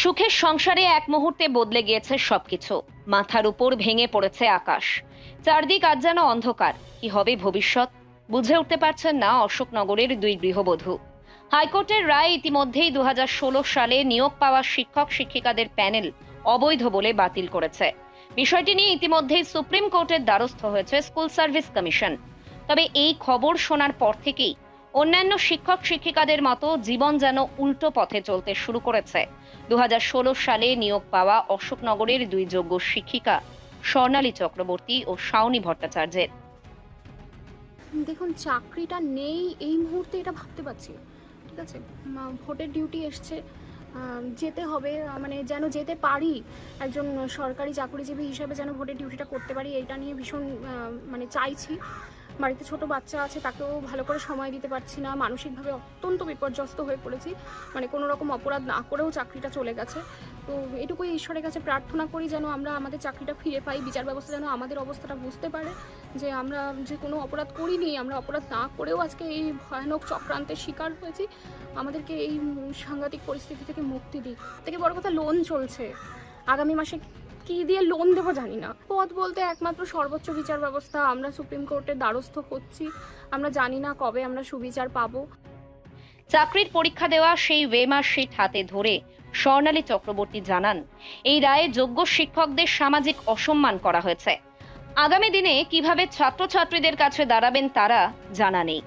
সুখের সংসারে এক মুহূর্তে বদলে গিয়েছে সবকিছু। মাথার উপর ভেঙে পড়েছে আকাশ। চারদিক আজ যেন অন্ধকার। কি হবে ভবিষ্যৎ? বুঝে উঠতে পারছেন না অশোকনগরের দুই গৃহবধূ। হাইকোর্টের রায় ইতিমধ্যেই দু হাজার ষোলো সালে নিয়োগ পাওয়া শিক্ষক শিক্ষিকাদের প্যানেল অবৈধ বলে বাতিল করেছে। বিষয়টি নিয়ে ইতিমধ্যেই সুপ্রিম কোর্টের দ্বারস্থ হয়েছে স্কুল সার্ভিস কমিশন। তবে এই খবর শোনার পর থেকেই অন্যান্য শিক্ষক শিক্ষিকাদের মতো জীবন যেন উল্টো পথে চলতে শুরু করেছে। দু হাজার ষোলো সালে নিয়োগ পাওয়া অশোকনগরের দুই যোগ্য শিক্ষিকা স্বর্ণালী চক্রবর্তী ও শাওনী ভট্টাচার্যের। দেখুন, চাকরিটা নেই এই মুহূর্তে এটা ভাবতে পারছি। ঠিক আছে? ভোটের ডিউটি এসছে। যেতে হবে মানে যেন যেতে পারি, একজন সরকারি চাকরিজীবী হিসেবে যেন ভোটের ডিউটিটা করতে পারি, এইটা নিয়ে ভীষণ মানে চাইছি। বাড়িতে ছোট বাচ্চা আছে, তাকেও ভালো করে সময় দিতে পারছি না। মানসিকভাবে অত্যন্ত বিপর্যস্ত হয়ে পড়েছি। মানে কোনো রকম অপরাধ না করেও চাকরিটা চলে গেছে। তো এটুকুই ঈশ্বরের কাছে প্রার্থনা করি যেন আমরা আমাদের চাকরিটা ফিরে পাই। বিচার ব্যবস্থা যেন আমাদের অবস্থাটা বুঝতে পারে যে আমরা যে কোনো অপরাধ করিনি, আমরা অপরাধ না করেও আজকে এই ভয়ানক চক্রান্তের শিকার হয়েছি। আমাদেরকে এই সাংঘাতিক পরিস্থিতি থেকে মুক্তি দিই থেকে বড় কথা লোন চলছে। আগামী মাসে কি দিয়ে লোন দেবো জানি না পথ বলতে একমাত্র সর্বোচ্চ বিচার ব্যবস্থা। আমরা সুপ্রিম কোর্টের দ্বারস্থ হচ্ছি। আমরা জানি না কবে আমরা সুবিচার পাবো। চাকরির পরীক্ষা দেওয়া সেই ওয়েমার শিট হাতে ধরে স্বর্ণালী চক্রবর্তী জানান, এই রায়ে যোগ্য শিক্ষকদের সামাজিক অসম্মান করা হয়েছে। আগামী দিনে কীভাবে ছাত্রছাত্রীদের কাছে দাঁড়াবেন তারা জানা নেই।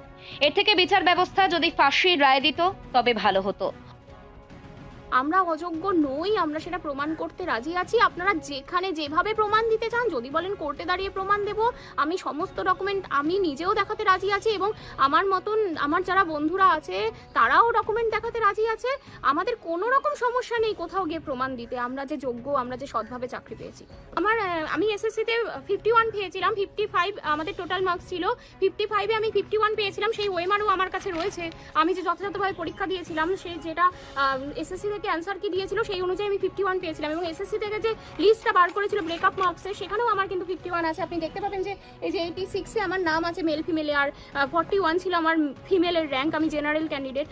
এর থেকে বিচার ব্যবস্থা যদি ফাঁসির রায় দিত, তবে ভালো হতো। আমরা অযোগ্য নই, আমরা সেটা প্রমাণ করতে রাজি আছি। আপনারা যেখানে যেভাবে প্রমাণ দিতে চান, যদি বলেন কোর্টে দাঁড়িয়ে প্রমাণ দেব, আমি সমস্ত ডকুমেন্ট আমি নিজেও দেখাতে রাজি আছি এবং আমার মতন, আমার যারা বন্ধুরা আছে, তারাও ডকুমেন্ট দেখাতে রাজি আছে। আমাদের কোনো রকম সমস্যা নেই কোথাও গিয়ে প্রমাণ দিতে। আমরা যে যোগ্য, আমরা যে সৎভাবে চাকরি পেয়েছি। আমার আমি এসএসসিতে ফিফটি ওয়ান পেয়েছিলাম ফিফটি ফাইভ আমাদের টোটাল মার্কস ছিল। ফিফটি ফাইভে আমি ফিফটি ওয়ান পেয়েছিলাম, সেই ওয়েমারও আমার কাছে রয়েছে। আমি যে যথাযথভাবে পরীক্ষা দিয়েছিলাম, সে যেটা এসএসসি থেকে অ্যান্সার কি দিয়েছিল সেই অনুযায়ী আমি ফিফটি ওয়ান পেয়েছিলাম এবং এসএসসি থেকে যে লিস্টটা বার করেছিল ব্রেকআপ মার্কসে সেখানেও আমার কিন্তু ফিফটি ওয়ান আছে। আপনি দেখতে পাবেন যে এই যে এইটি সিক্সে আমার নাম আছে মেল ফিমেলে আর ফর্টি ওয়ান ছিল আমার ফিমেলের র্যাঙ্ক আমি জেনারেল ক্যান্ডিডেট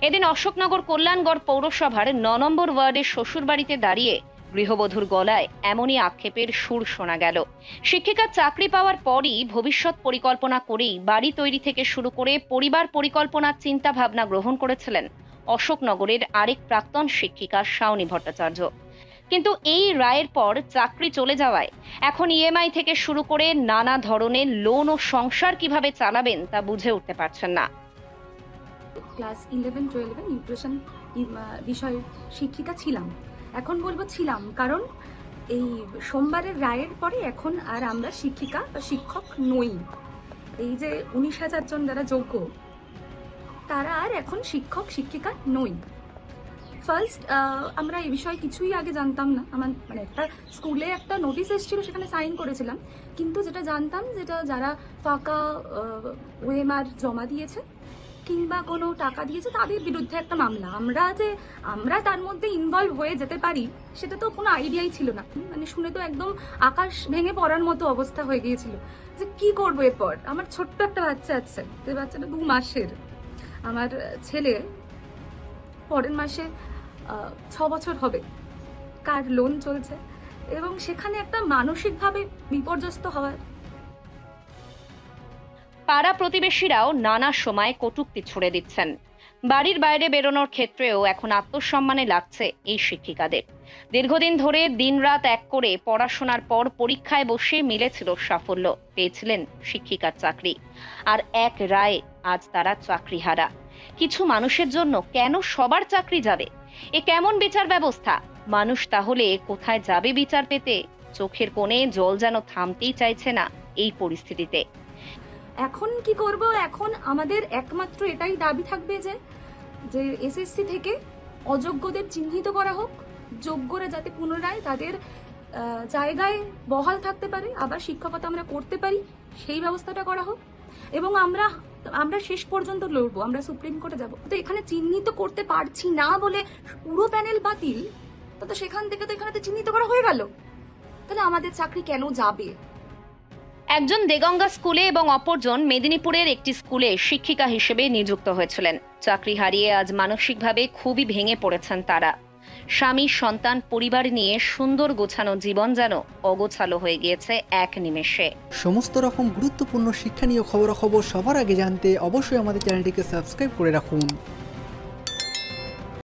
এদিন অশোকনগর কল্যাণগড় পৌরসভার ন নম্বর ওয়ার্ডের শ্বশুরবাড়িতে দাঁড়িয়ে গৃহবধূর গলায় এমনই আক্ষেপের সুর শোনা গেল। শিক্ষিকার চাকরি পাওয়ার পরই ভবিষ্যৎ পরিকল্পনা করেই বাড়ি তৈরি থেকে শুরু করে পরিবার পরিকল্পনার চিন্তা ভাবনা গ্রহণ করেছিলেন অশোকনগরের আরেক প্রাক্তন শিক্ষিকা শাওনী ভট্টাচার্য। কিন্তু এই রায়ের পর চাকরি চলে যাওয়ায় এখন ইএমআই থেকে শুরু করে নানা ধরনের লোন ও সংসার কীভাবে চালাবেন তা বুঝে উঠতে পারছেন না। ক্লাস ইলেভেন টুয়েলভে নিউট্রিশন বিষয়ের শিক্ষিকা ছিলাম। এখন বলব ছিলাম কারণ এই সোমবারের রায়ের পরে এখন আর আমরা শিক্ষিকা বা শিক্ষক নই। এই যে উনিশ হাজার জন যারা যোগ্য তারা আর এখন শিক্ষক, শিক্ষিকা নই। ফার্স্ট আমরা এই বিষয়ে কিছুই আগে জানতাম না। আমার মানে একটা স্কুলে একটা নোটিশ এসেছিল, সেখানে সাইন করেছিলাম। কিন্তু যেটা জানতাম, যেটা যারা ফাঁকা ওএমআর জমা দিয়েছে, কিংবা কোনো টাকা দিয়েছে, তাদের বিরুদ্ধে একটা মামলা। আমরা যে আমরা তার মধ্যে ইনভলভ হয়ে যেতে পারি, সেটা তো কোনো আইডিয়াই ছিল না। মানে শুনে তো একদম আকাশ ভেঙে পড়ার মতো অবস্থা হয়ে গিয়েছিল। যে কি করব এরপর? আমার ছোট্ট একটা বাচ্চা আছে যে বাচ্চাটা দু মাসের। আমার ছেলে পরের মাসে ছ বছর হবে। কার লোন চলছে এবং সেখানে একটা মানসিকভাবে বিপর্যস্ত হওয়ার। পাড়া প্রতিবেশীরাও নানা সময় কটূক্তি ছুড়ে দিচ্ছেন। বাড়ির বাইরে বেরোনোর ক্ষেত্রেও এখন আত্মসম্মানে লাগছে এই শিক্ষিকাদের। দীর্ঘদিন ধরে দিনরাত এক করে পড়াশোনার পর পরীক্ষায় বসে মিলেছিল সাফল্য, পেয়েছিলেন শিক্ষিকার চাকরি। আর এক রায়ে আজ তারা চাকরি হারা কিছু মানুষের জন্য কেন সবার চাকরি যাবে? এ কেমন বিচার ব্যবস্থা? মানুষ তাহলে কোথায় যাবে বিচার পেতে? চোখের কোণে জল যেন থামতেই চাইছে না এই পরিস্থিতিতে। এখন কি করব? এখন আমাদের একমাত্র এটাই দাবি থাকবে যে যে এসএসসি থেকে অযোগ্যদের চিহ্নিত করা হোক, যোগ্যরা যাতে পুনরায় তাদের জায়গায় বহাল থাকতে পারে, আবার শিক্ষকতা আমরা করতে পারি, সেই ব্যবস্থাটা করা হোক। এবং আমরা আমরা শেষ পর্যন্ত লড়বো, আমরা সুপ্রিম কোর্টে যাব। তো এখানে চিহ্নিত করতে পারছি না বলে পুরো প্যানেল বাতিল, তো সেখান থেকে তো এখানে তো চিহ্নিত করা হয়ে গেল। তাহলে আমাদের চাকরি কেন যাবে? একজন দেগঙ্গা স্কুলে এবং অপরজন মেদিনীপুরের একটি স্কুলে শিক্ষিকা হিসেবে নিযুক্ত হয়েছিলেন। চাকরি হারিয়ে আজ মানসিকভাবে খুবই ভেঙে পড়েছেন তারা। স্বামী, সন্তান, পরিবার নিয়ে সুন্দর গোছানো জীবন যেন অগোছালো হয়ে গিয়েছে এক নিমেষে। সমস্ত রকম গুরুত্বপূর্ণ শিক্ষণীয় খবরাখবর সবার আগে জানতে অবশ্যই আমাদের চ্যানেলটিকে সাবস্ক্রাইব করে রাখুন।